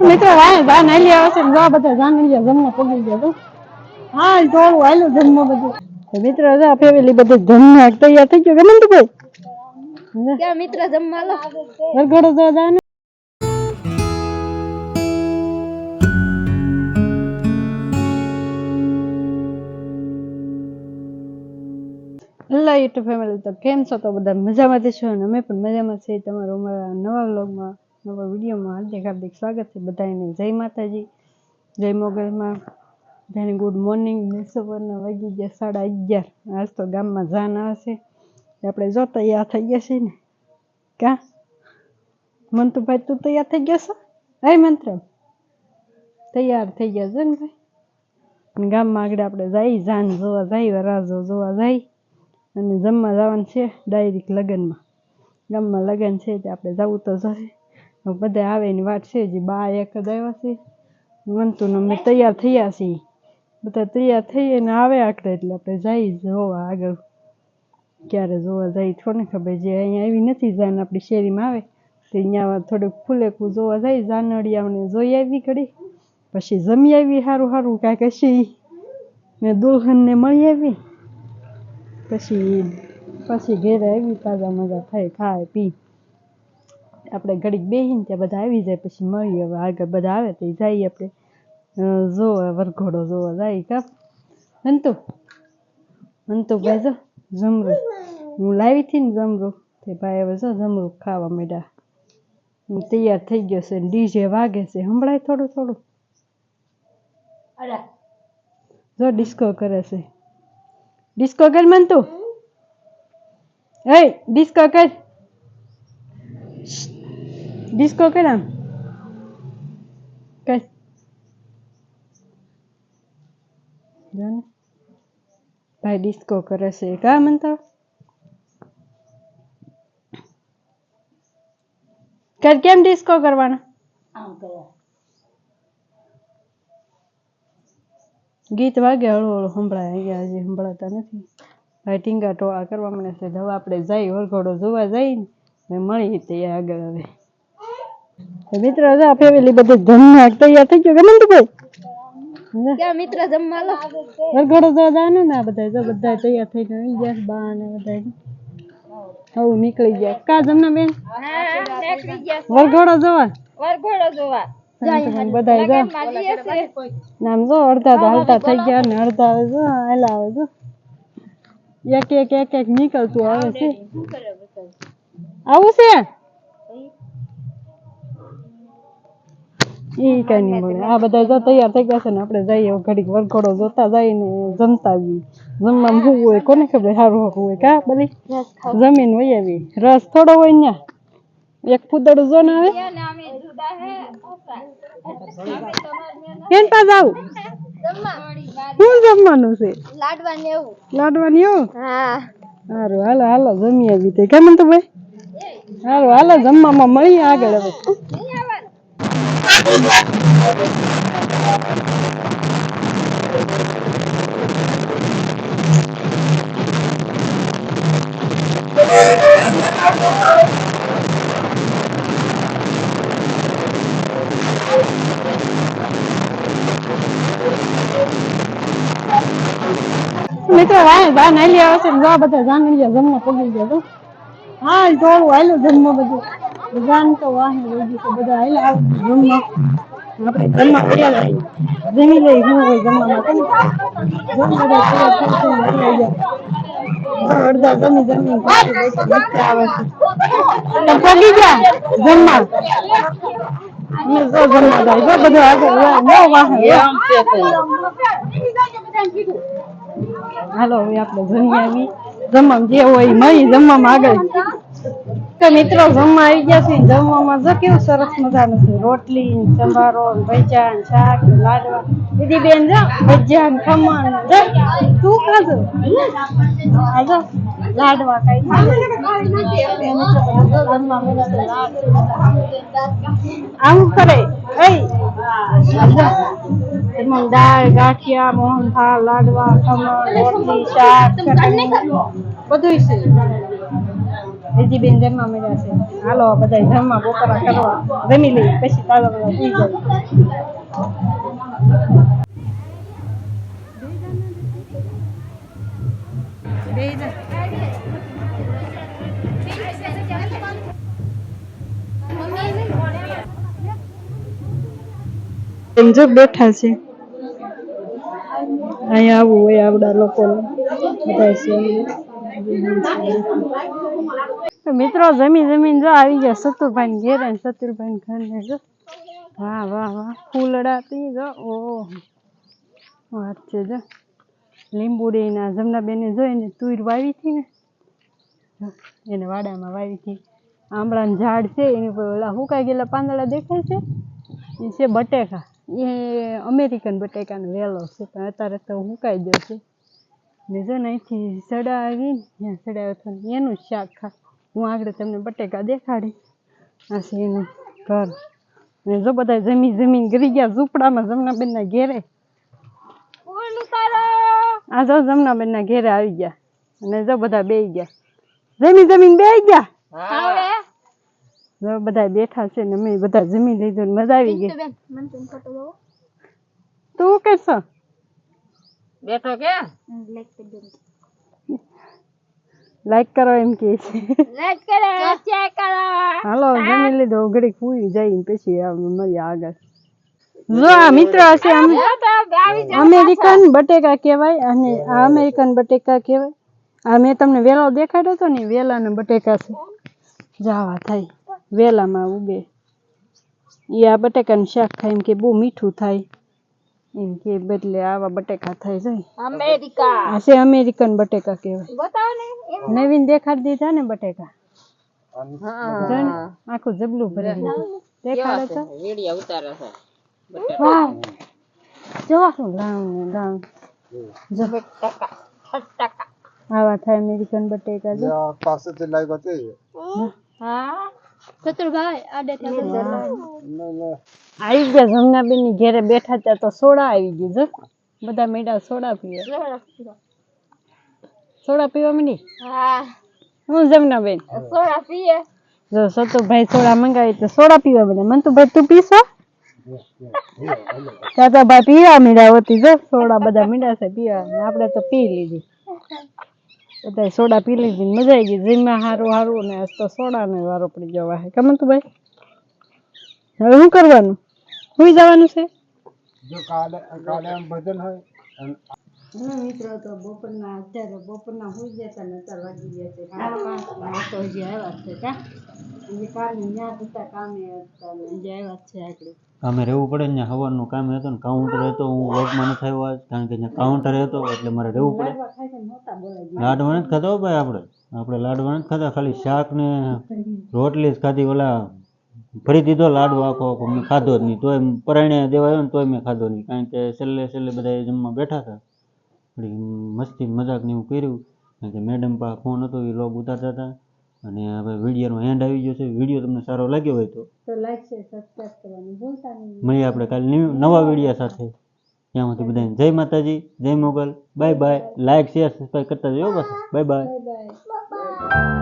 મિત્રો વાય જા નાલી આવે છે જો બધા જાણી લે જમવા પગી ગયા તો. હા થોડું હાલ્યું જમવા બધું. તો મિત્રો જો ફેમિલી બધું જમવા તૈયાર થઈ ગયો કે ભાઈ ક્યાં મિત્ર જમવા લો? વરઘોડો જો જા હેલો યુટ્યુબ ફેમિલી તો કેમ છો તો બધા? મજામાં છો અને અમે પણ મજામાં છીએ તમારો અમારા નવા વ્લોગમાં નવા વિડીયોમાં હાર્દિક હાર્દિક સ્વાગત છે બધાને જય માતાજી. જય મોગલમાં. બધાને ગુડ મોર્નિંગ સવારના વાગી ગયા સાડા અગિયાર. આજ તો ગામમાં જાન આવશે આપણે જો તૈયાર થઈ ગયા છીએ ને. કા? મંતુભાઈ, તું તૈયાર થઈ ગયો છો? હે મંત્ર. તૈયાર થઈ ગયા છે ને ભાઈ? ગામમાં આગળ આપણે જઈ, જાન જોવા જઈ, વરાજો જોવા જઈ. અને જમવા જવાનું છે ડાયરેક્ટ લગ્નમાં. ગામમાં લગ્ન છે એટલે આપણે જવું તો હવે બધા આવે એની વાત છે જે બા એક જ આવ્યા છે. મંતુને અમે તૈયાર થયા છીએ. બધા તૈયાર થઈએ ને આવે આકડે એટલે આપણે જઈ જોવા આગળ. ક્યારે જોવા જઈ થોડી ખબર જે અહીંયા આવી નથી જાન આપણી શેરીમાં આવે. તો અહીંયા થોડુંક ફૂલેકું જોવા જાય. જાનડિયાઓને જોઈ આવી ઘડી. પછી જમી આવી સારું સારું કાંઈક હશી ને દુલ્હનને મળી આવી. પછી પછી ઘેરે આવી, તાજા મજા થાય, ખાય, પી. આપણે ઘડીક બેસીને ત્યાં બધા આવી જાય પછી મળીએ. હવે આગળ બધા આવે તો જઈએ આપણે. જોવા વરઘોડો જોવા જાય કા? અંતુ અંતુ ભાઈ જો જમરું. હું લાવી હતી ને જમરું. તે ભાઈ હવે જો જમરું ખાવા માંડ્યા. હું તૈયાર થઈ ગયો છે. ડીજે વાગે છે. સંભળાય થોડું થોડું. જો ડિસ્કો કરે છે. ડિસ્કો કર મન તું એ ડિસ્કો કર. આમ કર ભાઈ ડિસ્કો કરે છે કા મનતા કર કેમ ડિસ્કો કરવાના ગીત વાગે હળવું હળું સંભળાય અહીંયા હજી સંભળાતા નથી ભાઈ ટીંગા ટોળા કરવા મને છે હવે આપણે જઈ વરઘોડો જોવા જઈ ને મળી તે આગળ હવે મિત્રો જો ફેમિલી બધું જમ તૈયાર થઈ ગયો કે મંતુભાઈ ક્યાં મિત્ર જમવા લો? વરઘોડો જોવા જવાનું ને બધા જો બધા તૈયાર થઈને આવી ગયા બા ને બધા હવ નીકળી ગયા. કા જમના બેન? હા નીકળી ગયા વરઘોડો જોવા? વરઘોડો જોવા. બધા જો લગનમાં જઈએ છે નામ જો અડધા તો હાલતા થઈ ગયા ને અડધા હવે જો હાલા આવે જો. એક એક એક એક નીકળતું આવે છે. આવું છે? ઈ કઈ નહીં મળે. આ બધા જો તૈયાર થઈ ગયા છે ને આપણે જઈએ ઘડીક વરઘોડો જોતા જઈને જમતા આવીએ. જમવા શું હોય કોને ખબર સારું હોવું હોય કા બધી જમીન હોય આવી રસ થોડો હોય ને એક ફૂદડું જો ને આવે કેમ પા આવું શું જમવાનું છે? લાડવા ને એવું. લાડવાની એવું? હા. સારું હાલો હાલો જમી આવી તે. કેમ તો ભાઈ હાલો હાલો જમવામાં મળીએ આગળ હવે. મિત્રો, વાય જા નાલી આવે છે, ને જો આ બધા જાણી લે જમવા પગી ગયા તો. હા થોડું હાલ્યું જમવા બધું. જાન તો વાહે ગયું તો બધા હાલ્યા આવે જમવા આપણે જમવા જમી લઈ હું હોય જમવામાં જમ બધા અડધા જમી જમી પાછું આવે છે. પગી ગયા જમવા. અમે જો જમવા જાય. જો આગળ બહુ વાહે. હાલો હવે આપણે જમી આવી જમવામાં જે હોય મય મળી જમવામાં આગળ. તો મિત્રો, જમવા આવી ગયા છે જમવામાં જો કેવું સરસ મજાનું છે. રોટલી, સંભારો, ભજીયા, શાક, લાડવા. દીદી બેન જો, ભજીયા ખમણ. જો, તું ખાધો? આ જો, લાડવા કઈ આવું કરે. દાળ, ગાંઠિયા, મોહનથાળ, લાડવા, ખમણ, રોટલી, શાક બધું છે. બીજી બેન જમવા મળ્યા છે. હાલો બધા જમવા, બપોરા, કરવા. જમી લઈએ, પછી તાજા બધા સુઈ જાય જો બેઠા છે. અહીંયા આવું હોય આવડા લોકો બધા છે. મિત્રો જમીન જમીન જો આવી ગયા. સતુરભાઈ ઘેર ને સતુરભાઈ ઘર જો. વાહ વાહ વાહ. ફૂલડા પી જો. ઓહ. વાત છે જો. લીંબુડીના જમનાબેને જોઈને તુર વાવી હતી ને. એને વાડામાં વાવી હતી. આંબળાનું ઝાડ છે, એની પર ઓલા હુકાઈ ગયેલા પાંદડા દેખાય છે. એ છે બટેકા. એ અમેરિકન બટેકાનો વેલો છે, પણ અત્યારે તો હુકાઈ ગયો છે. ને જો ને અહીંથી સડા આવી ને ત્યાં સડા આવ્યો એનું જ શાક ખા. હું આગળ તમને બટેકા દેખાડી આ છે એનું ઘર. ને જો બધા જમી જમીન ગરી ગયા ઝૂંપડામાં જમનાબેનના ઘેરે. આ જો જમનાબેનના ઘેરે આવી ગયા. અને જો બધા બે ગયા. જમી જમીન બે ગયા? જો બધા બેઠા છે ને અમે બધા જમી લીધું ને મજા આવી ગઈ. તું કરશો બેઠો કે? લાઈક કરી દો લાઈક કરો એમ કે છે. લાઈક કરો શેર કરો. હાલો જમી લીધો ઘડીક હુઈ જઈને પછી મળીએ આગળ. જો આ મિત્ર હશે અમેરિકન બટેકા કહેવાય અને આ અમેરિકન બટેકા કહેવાય. આ મેં તમને વેલો દેખાડ્યો હતો ને વેલાના બટેકા છે. જાવા થાય. વેલામાં ઉગે. એ આ બટેકાનું શાક ખાય એમ કે બહુ મીઠું થાય. એમ કે બદલે આવા બટેકા થાય જાય. અમેરિકા. આ છે અમેરિકન બટેકા કહેવાય. બતાવો ને નવીન દેખાડી દીધા ને બટેકા. હા. આખું જબલું ભરી દેખાડે દેખાડો તો. વિડિયો ઉતારે છે. વાહ. જોવા શું રામ ને રામ જો. ટકા આવા થાય અમેરિકન બટેકા જો. પાસેથી લાવ્યો તે. હા. આડે આવી ગયા જમનાબેનની ઘેરે બેઠા ત્યાં તો સોડા આવી ગયું જો. બધા મેડા સોડા પીવે. સોડા પીવા. માંડી? હા. હું જમનાબેન સોડા પીએ. જો સતુભાઈ સોડા મંગાવી તો સોડા પીવા માંડ્યા. મંતુભાઈ તું પીશો? ચાચા ભાઈ પીવા મીડા હોતી જો. સોડા બધા મીડા છે પીવા. આપણે તો પી લીધી. બધા સોડા પી લીધી મજા આવી ગઈ. જીમમાં સારું સારું ને આજ તો સોડા ને વારો પડી જવા છે કમન તું ભાઈ હવે શું કરવાનું? સુઈ જવાનું છે? જો કાલે કાલે આમ ભજન હોય મિત્રો તો બપોરના અત્યારે બપોરના સુઈ ગયા હતા ને અત્યારે વાગી ગયા છે. તો હજી આવ્યા છે કા? હજી કાલની ન્યા હતા કામે હતા હજી આવ્યા છે આગળ. કામે રહેવું પડે ને ત્યાં હવારનું કામ હતું ને કાઉન્ટર હતો હું વર્કમાં નથી આવ્યો આજ કારણ કે ત્યાં કાઉન્ટર હતો એટલે મારે રહેવું પડે. લાડવા નથી ખાતા હો ભાઈ આપણે? આપણે લાડવા નથી ખાતા ખાલી શાક ને રોટલી જ ખાધી ઓલા ભરી દીધો લાડવો આખો આખો મેં ખાધો જ નહીં. તોય પરાયણે દેવાયો ને તોય મેં ખાધો નહીં કારણ કે છેલ્લે છેલ્લે બધા જમવા બેઠા હતા. મસ્તી મજાક ને એવું કર્યું. કારણ કે મેડમ પાસે ફોન હતો એ લોગ ઉતારતા હતા. અને હવે વિડીયોનો એન્ડ આવી ગયો છે. વીડિયો તમને સારો લાગ્યો હોય તો તો લાઈક શેર સબસ્ક્રાઇબ કરવાનું ભૂલતા નહીં. મળીએ આપણે કાલે નવા વીડિયો સાથે. ત્યાં સુધી બધાને જય માતાજી જય Mogal. Bye bye like share subscribe કરતા જજો બસ. Bye bye